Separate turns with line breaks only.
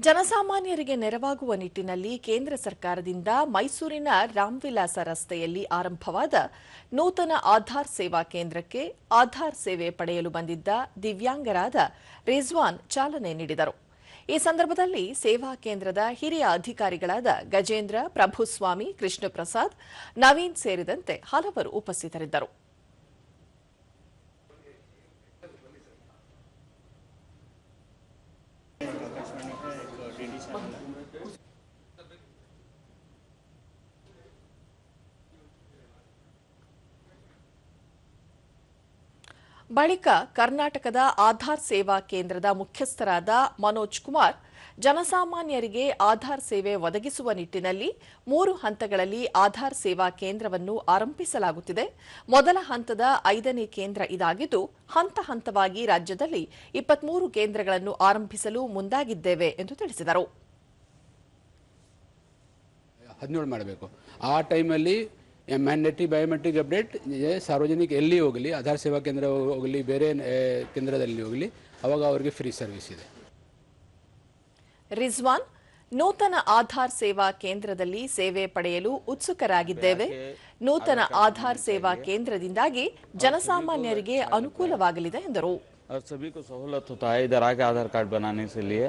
ಜನಸಾಮಾನ್ಯರಿಗೆ ನೆರವಾಗುವ ನಿಟ್ಟಿನಲ್ಲಿ ಕೇಂದ್ರ ಸರ್ಕಾರದಿಂದ ಮೈಸೂರಿನ ರಾಮ್ವಿಲಾಸ ರಸ್ತೆಯಲ್ಲಿ ಆರಂಭವಾದ ನೂತನ ಆಧಾರ್ ಸೇವಾ ಕೇಂದ್ರಕ್ಕೆ ಆಧಾರ್ ಸೇವೆ ಪಡೆಯಲು ಬಂದಿದ್ದ ದಿವ್ಯಾಂಗರಾದ ರಿಜ್ವಾನ್ ಚಾಲನೆ ನೀಡಿದರು. ಈ ಸಂದರ್ಭದಲ್ಲಿ ಸೇವಾ ಕೇಂದ್ರದ ಹಿರಿಯ ಅಧಿಕಾರಿಗಳಾದ ಗಜೇಂದ್ರ, ಪ್ರಭುಸ್ವಾಮಿ, ಕೃಷ್ಣಪ್ರಸಾದ್, ನವೀನ್ ಸೇರಿದಂತೆ ಹಲವರು ಉಪಸ್ಥಿತರಿದ್ದರು. ट्रेडिशन ಬಳಿಕ ಕರ್ನಾಟಕದ ಆಧಾರ್ ಸೇವಾ ಕೇಂದ್ರದ ಮುಖ್ಯಸ್ಥರಾದ ಮನೋಜ್ ಕುಮಾರ್ ಜನಸಾಮಾನ್ಯರಿಗೆ ಆಧಾರ್ ಸೇವೆ ಒದಗಿಸುವ ನಿಟ್ಟಿನಲ್ಲಿ ಮೂರು ಹಂತಗಳಲ್ಲಿ ಆಧಾರ್ ಸೇವಾ ಕೇಂದ್ರವನ್ನು ಆರಂಭಿಸಲಾಗುತ್ತಿದೆ. ಮೊದಲ ಹಂತದ ಐದನೇ ಕೇಂದ್ರ ಇದಾಗಿದ್ದು, ಹಂತ ಹಂತವಾಗಿ ರಾಜ್ಯದಲ್ಲಿ ಇಪ್ಪತ್ಮೂರು ಕೇಂದ್ರಗಳನ್ನು ಆರಂಭಿಸಲು ಮುಂದಾಗಿದ್ದೇವೆ ಎಂದು ತಿಳಿಸಿದರು.
ಮಾಡಬೇಕು. ಆ ಟೈಮಲ್ಲಿ ಮ್ಯಾಂಡೇಟ್ರಿ ಬಯೋಮೆಟ್ರಿಕ್ ಅಪ್ಡೇಟ್ ಸಾರ್ವಜನಿಕ ಎಲ್ಲಿ ಹೋಗಲಿ ಆಧಾರ್ ಸೇವಾ ಕೇಂದ್ರ ಹೋಗಲಿ ಬೇರೆ ಆ, ಕೇಂದ್ರದಲ್ಲಿ ಹೋಗಲಿ ಅವಾಗ ಅವರಿಗೆ ಫ್ರೀ ಸರ್ವಿಸ್ ಇದೆ
ರಿಜ್ವಾನ್ ನೂತನ ಆಧಾರ್ ಸೇವಾ ಕೇಂದ್ರದಲ್ಲಿ ಸೇವೆ ಪಡೆಯಲು ಉತ್ಸುಕರಾಗಿದ್ದೇವೆ ನೂತನ ಆಧಾರ್ ಸೇವಾ ಕೇಂದ್ರದಿಂದಾಗಿ ಜನಸಾಮಾನ್ಯರಿಗೆ ಅನುಕೂಲವಾಗಲಿದೆ ಎಂದರು
और सभी को सहूलत होता है इधर आके आधार कार्ड बनाने से लिए